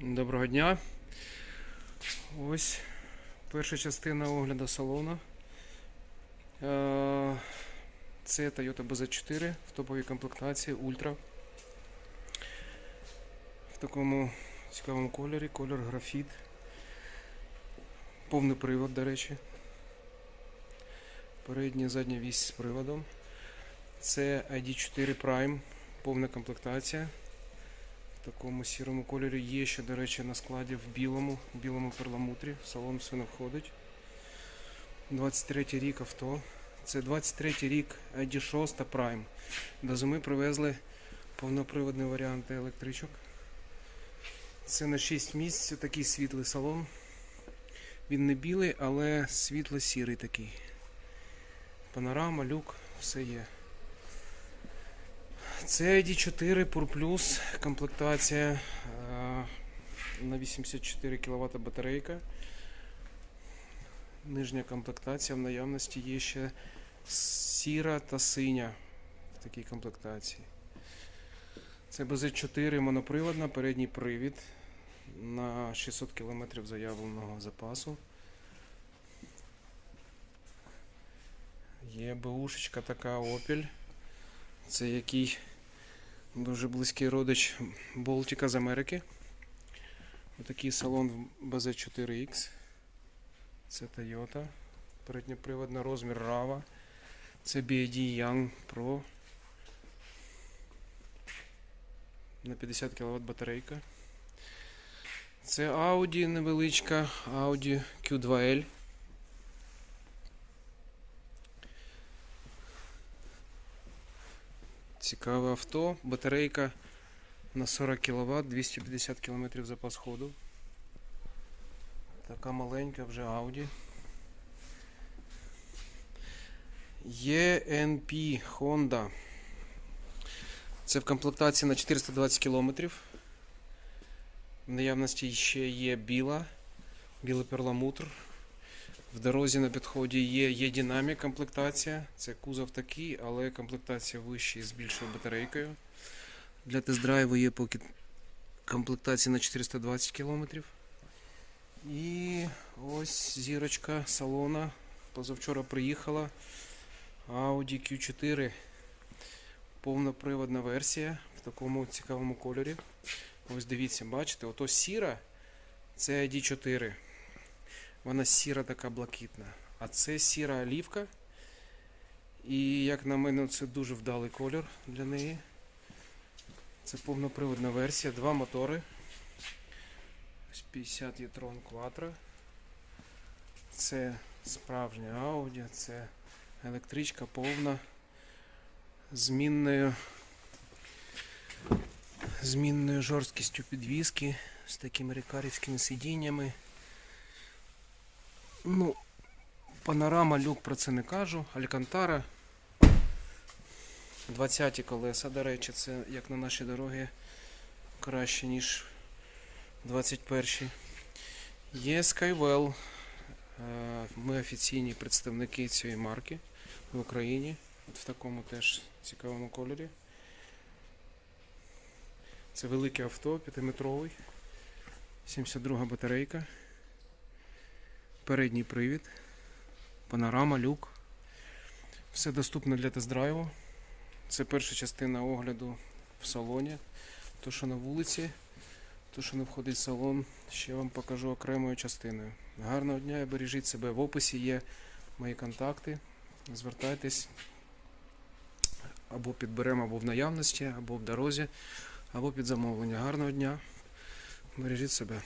Доброго дня. Ось перша частина огляду салону. Е, Це Toyota BZ4 в топовій комплектації Ultra. В такому цікавому кольорі, колір графіт. Повний привод, до речі. Передня задня вісь з приводом. Це ID4 Prime, повна комплектація. В такому сірому кольорі є ще, до речі, на складі в білому, білому перламутрі. В салон все не входить. 23 рік авто. Це 23 рік ID6 Prime. До зими привезли повноприводний варіант електричок. Це на 6 місць такий світлий салон. Він не білий, але світло-сірий такий. Панорама, люк, все є. Це ID4 Pur Plus, комплектація е, на 84 кВт батарейка. Нижня комплектація в наявності є ще сіра та синя в такій комплектації. Це BZ4 моноприводна, передній привід на 600 км заявленого запасу. Є БУшечка така Opel. Це який дуже близький родич Болтика з Америки. Отакий салон BZ4X. Це Toyota. Передньоприводна розмір RAVA. Це BID Young Pro. На 50 кВт батарейка. Це Audi невеличка, Audi Q2L. Цікаве авто, батарейка на 40 кВт, 250 км запас ходу. Така маленька вже Audi. ENP Honda. Це в комплектації на 420 км. В наявності ще є біла, білий перламутр. В дорозі на підході є, є динамік комплектація. Це кузов такий, але комплектація вища з більшою батарейкою. Для тест-драйву є поки комплектація на 420 км. І ось зірочка салона. Позавчора приїхала Audi Q4. Повноприводна версія в такому цікавому кольорі. Ось дивіться, бачите, ото сіра це ID4. Вона сіра така блакитна. А це сіра олівка. І як на мене, це дуже вдалий колір для неї. Це повноприводна версія, два мотори. Ось 50 e-tron Quattro. Це справжня Audi, це електричка повна змінною змінною жорсткістю підвіски з такими рікарівськими сидіннями. Ну, панорама, люк про це не кажу. Алькантара. 20 колеса, до речі, це як на наші дороги краще, ніж 21-й. Є Skywell. Е, Ми офіційні представники цієї марки в Україні. От в такому теж цікавому кольорі. Це велике авто, 5-метровий. 72 батарейка. Передній привід, панорама, люк. Все доступно для тест-драйву. Це перша частина огляду в салоні. То, що на вулиці, то, що не входить в салон, ще вам покажу окремою частиною. Гарного дня і бережіть себе. В описі є мої контакти. Звертайтесь або підберемо, або в наявності, або в дорозі, або під замовлення. Гарного дня. Бережіть себе.